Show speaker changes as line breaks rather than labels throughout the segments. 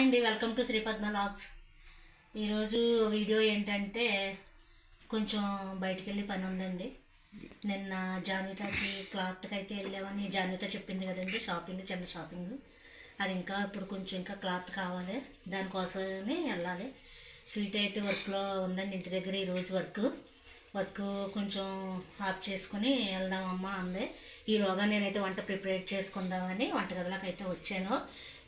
Hi అండి welcome to Sripadma logs ఈరోజు video ఏంటంటే కొంచెం బయటికి వెళ్ళి పని ఉందండి నిన్న జాన్వితకి క్లాత్కి అయితే వెళ్ళామని జాన్విత చెప్పింది కదండి షాపింగ్ చిన్న షాపింగ్. అది ఇంకా ఇప్పుడు కొంచెం ఇంకా క్లాత్ కావాలి దానికోసమే వెళ్ళాలి. స్వీట్ అయితే వర్క్లో ఉందండి ఇంటి దగ్గర ఈరోజు వర్క్. వర్క్ కొంచెం ఆఫ్ చేసుకుని వెళ్దామమ్మా అంది. ఈలోగా నేనైతే వంట ప్రిపేర్ చేసుకుందామని వంటగదిలోకి అయితే వచ్చాను.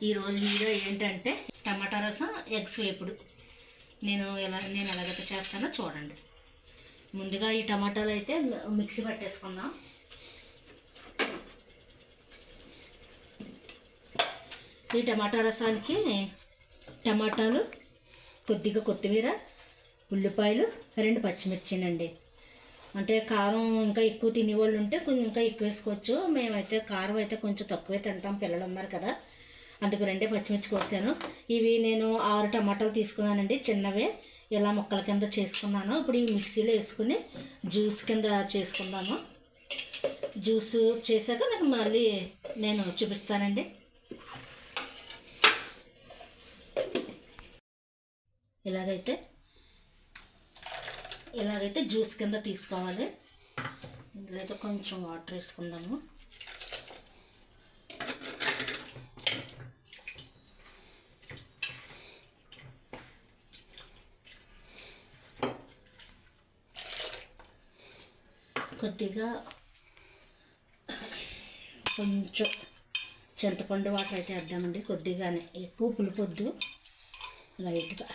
ఈరోజు వీడియో ఏంటంటే టమాటా రసం ఎగ్స్ వేపుడు. నేను ఎలా నేను ఎలాగైతే చేస్తానో చూడండి. ముందుగా ఈ టమాటాలు అయితే మిక్సీ పట్టేసుకుందాం. ఈ టమాటా రసానికి టమాటాలు కొద్దిగా కొత్తిమీర ఉల్లిపాయలు రెండు పచ్చిమిర్చినండి అంటే కారం ఇంకా ఎక్కువ తినేవాళ్ళు ఉంటే కొంచెం ఇంకా ఎక్కువ వేసుకోవచ్చు మేమైతే కారం అయితే కొంచెం తక్కువే తింటాం పిల్లలు ఉన్నారు కదా. అందుకు రెండే పచ్చిమిర్చి కోసాను. ఇవి నేను ఆరు టమాటాలు తీసుకున్నానండి చిన్నవే. ఇలా ముక్కల కింద చేసుకున్నాను. ఇప్పుడు ఈ మిక్సీలో వేసుకుని జ్యూస్ కింద చేసుకుందాము. జ్యూస్ చేశాక నాకు మళ్ళీ నేను చూపిస్తానండి. ఇలాగైతే ఇలాగైతే జ్యూస్ కింద తీసుకోవాలి. ఇందులో అయితే కొంచెం వాటర్ వేసుకుందాము. కొద్దిగా కొంచెం చింతపండు వాటర్ అయితే వేద్దామండి. కొద్దిగానే ఎక్కువ పులిపొద్దు. లైట్గా.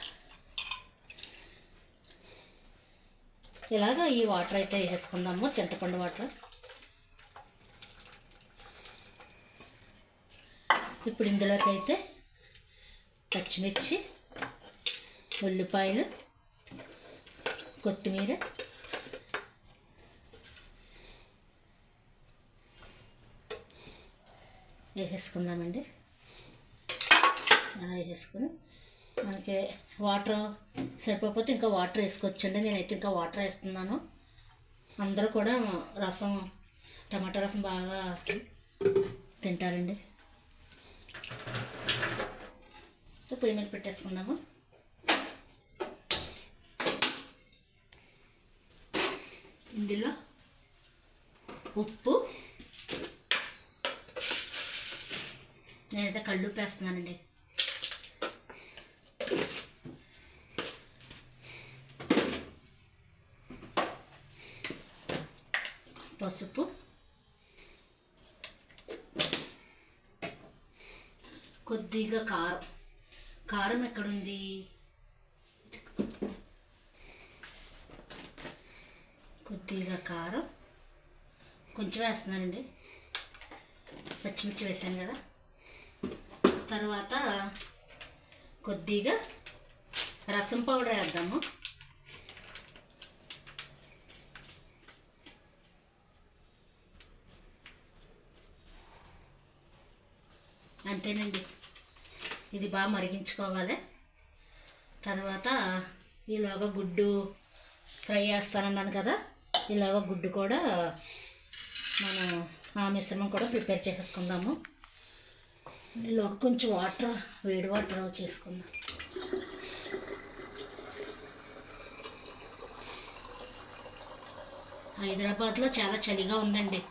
ఇలాగ ఈ వాటర్ అయితే వేసుకుందాము చింతపండు వాటర్. ఇప్పుడు ఇందులోకి అయితే పచ్చిమిర్చి ఉల్లిపాయలు కొత్తిమీర వేసేసుకుందామండి. అలా వేసేసుకుని మనకి వాటర్ సరిపోతే ఇంకా వాటర్ వేసుకోవచ్చండి. నేనైతే ఇంకా వాటర్ వేస్తున్నాను. అందరూ కూడా రసం టమాటా రసం బాగా తింటారండి. పొయ్యి మీద పెట్టేసుకున్నాము ఇందులో ఉప్పు. నేనైతే కళ్ళు వేస్తున్నానండి పసుపు. కొద్దిగా కారం. కారం ఎక్కడుంది? కొద్దిగా కారం. కొంచెం వేస్తున్నానండి. పచ్చిమిర్చి వేసాను కదా. తర్వాత కొద్దిగా రసం పౌడర్ వేద్దాము. అంతేనండి. ఇది బాగా మరిగించుకోవాలి. తర్వాత ఈలోగా గుడ్డు ఫ్రై చేస్తానన్నాను కదా ఇలాగ గుడ్డు కూడా మనం ఆ మిశ్రమం కూడా ప్రిపేర్ చేసుకుందాము ఈలోగా కొంచెం వాటర్ వేడి వాటర్ చేసుకుందాం. హైదరాబాద్లో చాలా చలిగా ఉందండి.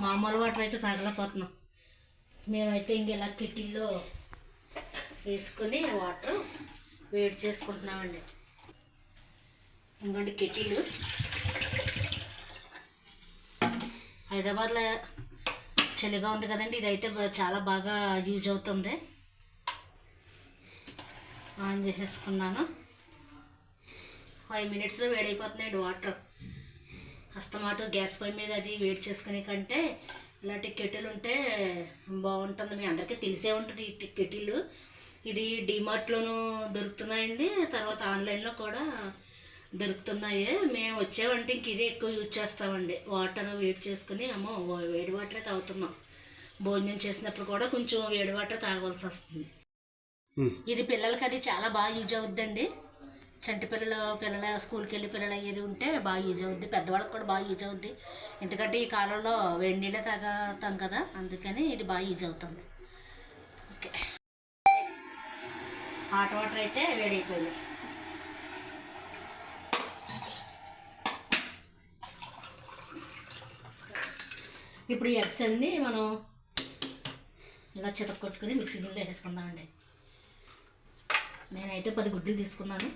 మామూలు వాటర్ అయితే తాగలేకపోతున్నాం. మేమైతే ఇంక ఇలా కిటిల్లో వేసుకొని వాటర్ వేడి చేసుకుంటున్నామండి. ఇంకోండి కిటిలు హైదరాబాద్లో చలిగా ఉంది కదండి ఇదైతే చాలా బాగా యూజ్ అవుతుంది. ఆన్ చేసేసుకున్నాను. ఫైవ్ మినిట్స్లో వేడైపోతున్నాయండి వాటర్. అస్తమాటు గ్యాస్ పొయ్యి మీద అది వేడి చేసుకునే కంటే ఇలాంటి కెటిల్ ఉంటే బాగుంటుంది. మీ అందరికీ తెలిసే ఉంటుంది ఈ కెటిల్ ఇది డిమార్ట్లోనూ దొరుకుతున్నాయండి. తర్వాత ఆన్లైన్లో కూడా దొరుకుతున్నాయి. మేము వచ్చేవంటే ఇంక ఇదే ఎక్కువ యూజ్ చేస్తామండి. వాటర్ వేడి చేసుకుని అమ్మో వేడి వాటరే తాగుతున్నాం. భోజనం చేసినప్పుడు కూడా కొంచెం వేడి వాటర్ తాగవలసి వస్తుంది ఇది పిల్లలకి అది చాలా బాగా యూజ్ అవుద్దండి. చంటి పిల్లలు పిల్లల స్కూల్కి వెళ్ళి పిల్లలు అయ్యేది ఉంటే బాగా యూజ్ అవుద్ది. పెద్దవాళ్ళకి కూడా బాగా యూజ్ అవుద్ది. ఎందుకంటే ఈ కాలంలో వేడి నీళ్ళే తాగుతాం కదా అందుకని ఇది బాగా యూజ్ అవుతుంది. ఓకే. హాట్ వాటర్ అయితే వేడైపోయింది ఇప్పుడు ఈ ఎగ్స్ అన్నీ మనం ఇలా చితక్కొట్టుకుని మిక్సీ గిన్నెలో వేసుకుందామండి. నేనైతే పది గుడ్లు తీసుకున్నాను.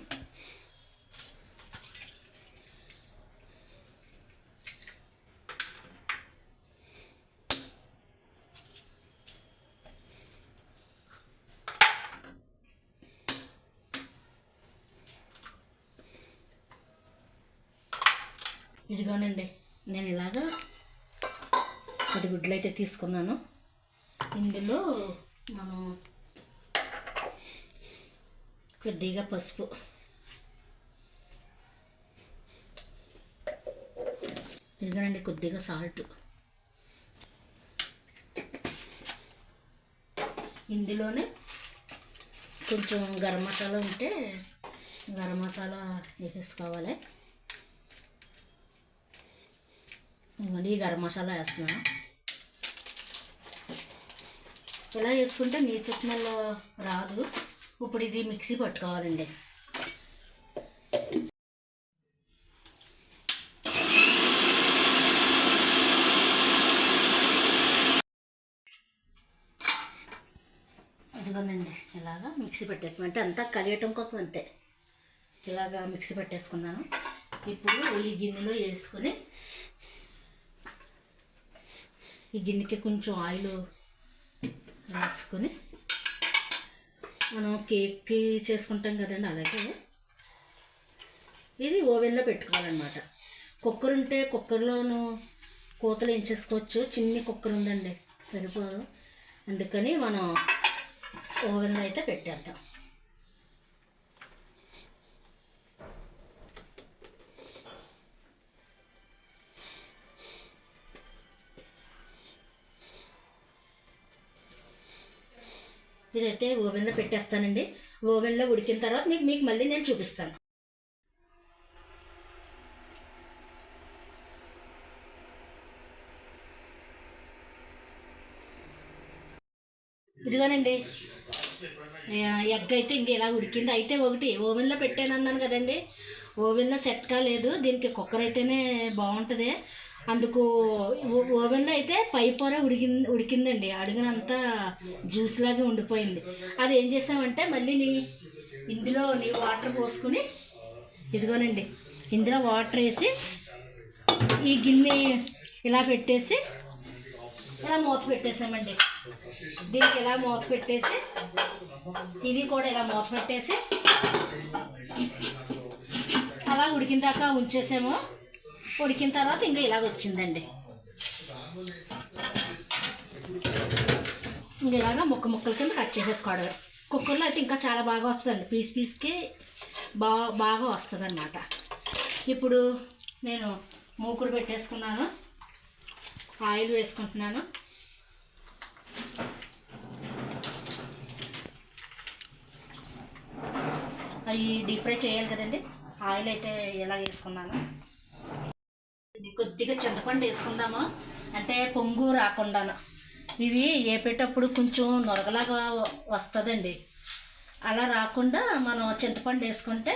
ఇదిగోనండి నేను ఇలాగా పది గుడ్లు అయితే తీసుకున్నాను. ఇందులో మనం కొద్దిగా పసుపు. ఇదిగోనండి కొద్దిగా సాల్ట్. ఇందులోనే కొంచెం గరం మసాలా ఉంటే గరం మసాలా వేసేసుకోవాలి. ఇవన్నీ గరం మసాలా వేస్తున్నాను. ఇలా వేసుకుంటే నీచు స్మెల్ రాదు. ఇప్పుడు ఇది మిక్సీ పట్టుకోవాలండి. ఇదిగోనండి ఇలాగా మిక్సీ పెట్టేసుకున్నాను. అంటే అంతా కలియటం కోసం అంతే. ఇలాగా మిక్సీ పెట్టేసుకున్నాను. ఇప్పుడు ఈ గిన్నెలో వేసుకొని ఈ గిన్నెకి కొంచెం ఆయిల్ వేసుకొని మనం కేక్కి చేసుకుంటాం కదండి అలాగే. ఇది ఓవెన్లో పెట్టుకోవాలన్నమాట. కుక్కర్ ఉంటే కుక్కర్లోను కూతలు ఏం చేసుకోవచ్చు చిన్ని కుక్కర్ ఉందండి సరిపోదు. అందుకని మనం ఓవెన్లో అయితే పెట్టేద్దాం. ఇదైతే ఓవెన్లో పెట్టేస్తానండి. ఓవెన్లో ఉడికిన తర్వాత మీకు మీకు మళ్ళీ నేను చూపిస్తాను. ఇదిగోనండి. ఎగ్ అయితే ఇంక ఇలా ఉడికింది. అయితే ఒకటి ఓవెన్లో పెట్టాను అన్నాను కదండి. ఓవెన్లో సెట్ కాలేదు దీనికి కుక్కర్ అయితేనే బాగుంటుంది. అందుకు ఓవెన్లో అయితే పై పొర ఉడికి ఉడికిందండి. అడుగునంతా జ్యూస్ లాగా ఉండిపోయింది. అది ఏం చేసామంటే మళ్ళీ నీ ఇందులో నీ వాటర్ పోసుకుని ఇదిగోనండి ఇందులో వాటర్ వేసి ఈ గిన్నె ఇలా పెట్టేసి ఇలా మూత పెట్టేసామండి. దీనికి ఇలా మూత పెట్టేసి ఇది కూడా ఇలా మూత పెట్టేసి అలా ఉడికిందాకా ఉంచేసాము. ఉడికిన తర్వాత ఇంకా ఇలాగ వచ్చిందండి. ఇంకా ఇలాగ ముక్క ముక్కల కింద కట్ చేసేసుకోవడమే. కుక్కర్లో అయితే ఇంకా చాలా బాగా వస్తుందండి. పీస్ పీస్కి బా బాగా వస్తుంది అనమాట ఇప్పుడు నేను మూకుడు పెట్టేసుకున్నాను. ఆయిల్ వేసుకుంటున్నాను. అవి డీప్ ఫ్రై చేయాలి కదండి. ఆయిల్ అయితే ఎలా వేసుకున్నాను. కొద్దిగా చింతపండు వేసుకుందాము? అంటే పొంగు రాకుండాను. ఇవి వేపేటప్పుడు కొంచెం నొరగలాగా వస్తుందండి. అలా రాకుండా మనం చింతపండు వేసుకుంటే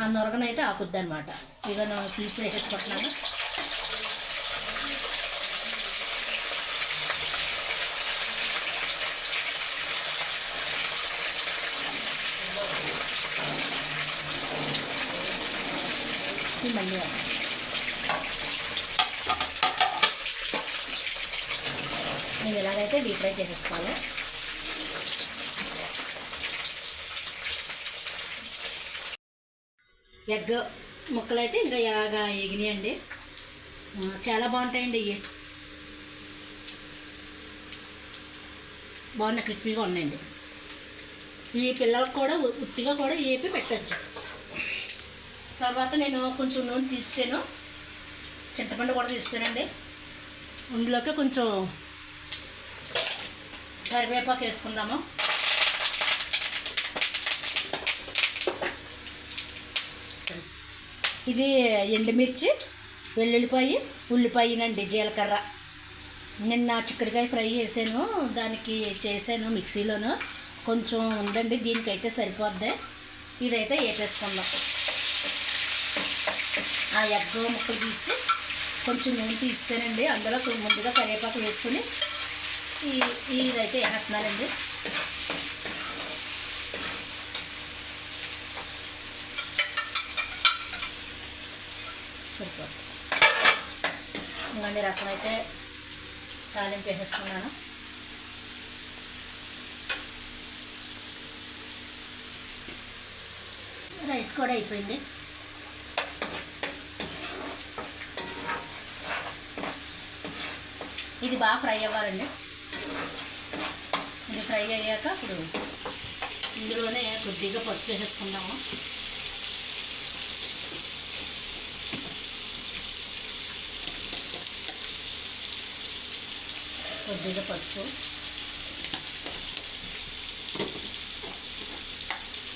ఆ నొరగనైతే ఆపుద్ది అనమాట ఇక నేను తీసి వేసేసుకుంటున్నాను ఈ మళ్ళీ నేను ఎలాగైతే డీప్ ఫ్రై చేసేసుకోవాలి. ఎగ్ ముక్కలు అయితే ఇంకా ఇలాగా ఎగినాయండి. చాలా బాగుంటాయండి ఇవి బాగున్నాయి క్రిస్పీగా ఉన్నాయండి. ఈ పిల్లలకు కూడా ఉత్తిగా కూడా వేపి పెట్టచ్చు. తర్వాత నేను కొంచెం నూనె తీసాను చింతపండు కూడా తీస్తానండి. అందులోకి కొంచెం కరివేపాకు వేసుకుందాము. ఇది ఎండుమిర్చి వెల్లుల్లిపాయ ఉల్లిపాయనండి జీలకర్ర. నిన్న చిక్కుడుకాయ ఫ్రై చేశాను దానికి చేశాను మిక్సీలోను. కొంచెం ఉందండి దీనికైతే సరిపోద్ది. ఇదైతే వేపేసుకుందాం ఆ ఎగ్ ముక్కలు తీసి కొంచెం నూనె తీసానండి అందులో ముందుగా కరివేపాకు వేసుకుని ఈ ఇదైతే వేస్తున్నానండి. సరిపోద్ది ఇంకండి రసం అయితే తాలింపు వేసేసుకున్నాను. రైస్ కూడా అయిపోయింది. ఇది బాగా ఫ్రై అవ్వాలండి. ఫ్రై అయ్యాక ఇప్పుడు ఇందులోనే కొద్దిగా పసుపు వేసేసుకుందాము. కొద్దిగా పసుపు.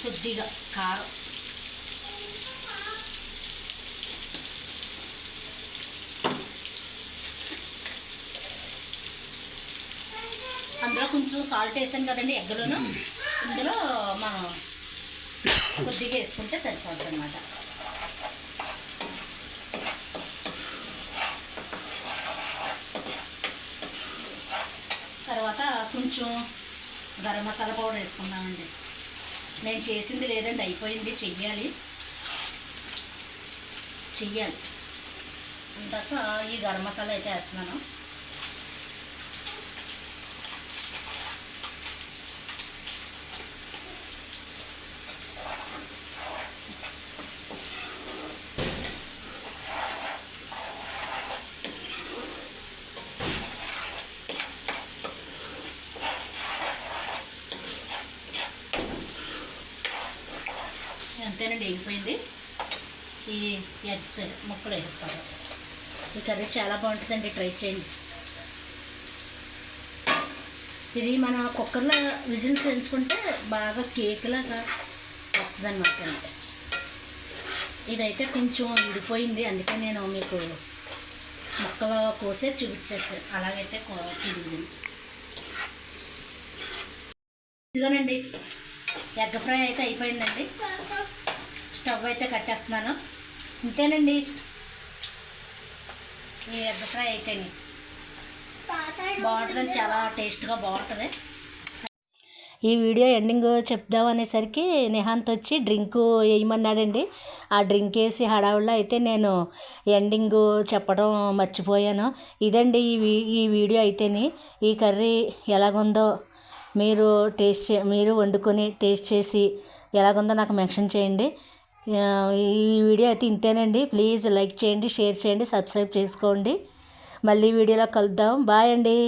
కొద్దిగా కారం. కొంచెం సాల్ట్ వేసాను కదండి ఎగ్గలోను. ఇందులో మనం కొద్దిగా వేసుకుంటే సరిపోతుంది అనమాట తర్వాత కొంచెం గరం మసాలా పౌడర్ వేసుకుందామండి. నేను చేసింది లేదండి అయిపోయింది చెయ్యాలి. చెయ్యాలి. ఇందాక ఈ గరం మసాలా అయితే వేస్తున్నాను అంతేనండి వేగిపోయింది ఈ ఎగ్స్ ముక్కలు వేసుకోవాలి ఈ కర్రీ చాలా బాగుంటుందండి ట్రై చేయండి. ఇది మన కుక్కర్లో విజిల్స్ ఎంచుకుంటే బాగా కేక్లాగా వస్తుంది అనమాట అండి. ఇదైతే కొంచెం విడిపోయింది అందుకే నేను మీకు ముక్కలు కోసే చూపించేసాను అలాగైతే తిరిగింది ఇదిగోనండి ఎగ్ ఫ్రై అయితే అయిపోయిందండి. స్టవ్ అయితే కట్టేస్తున్నాను. ఇంతేనండి. ఈ ఎగ్ ఫ్రై అయితేనే. బాగుంటుంది చాలా టేస్ట్గా బాగుంటుంది. ఈ వీడియో ఎండింగ్ చెప్దాం అనేసరికి నిహాంత్ వచ్చి డ్రింక్ వేయమన్నాడండి. ఆ డ్రింక్ వేసి హడావుల్లో అయితే నేను ఎండింగ్ చెప్పడం మర్చిపోయాను. ఇదండి ఈ వీ- ఈ వీడియో అయితేని. ఈ కర్రీ ఎలాగుందో మీరు టేస్ట్ చే మీరు వండుకొని టేస్ట్ చేసి ఎలాగుందో నాకు మెన్షన్ చేయండి. ఈ వీడియో అయితే ఇంతేనండి. ప్లీజ్ లైక్ చేయండి షేర్ చేయండి సబ్స్క్రైబ్ చేసుకోండి. మళ్ళీ వీడియోలో కలుద్దాం. బాయ్ అండి.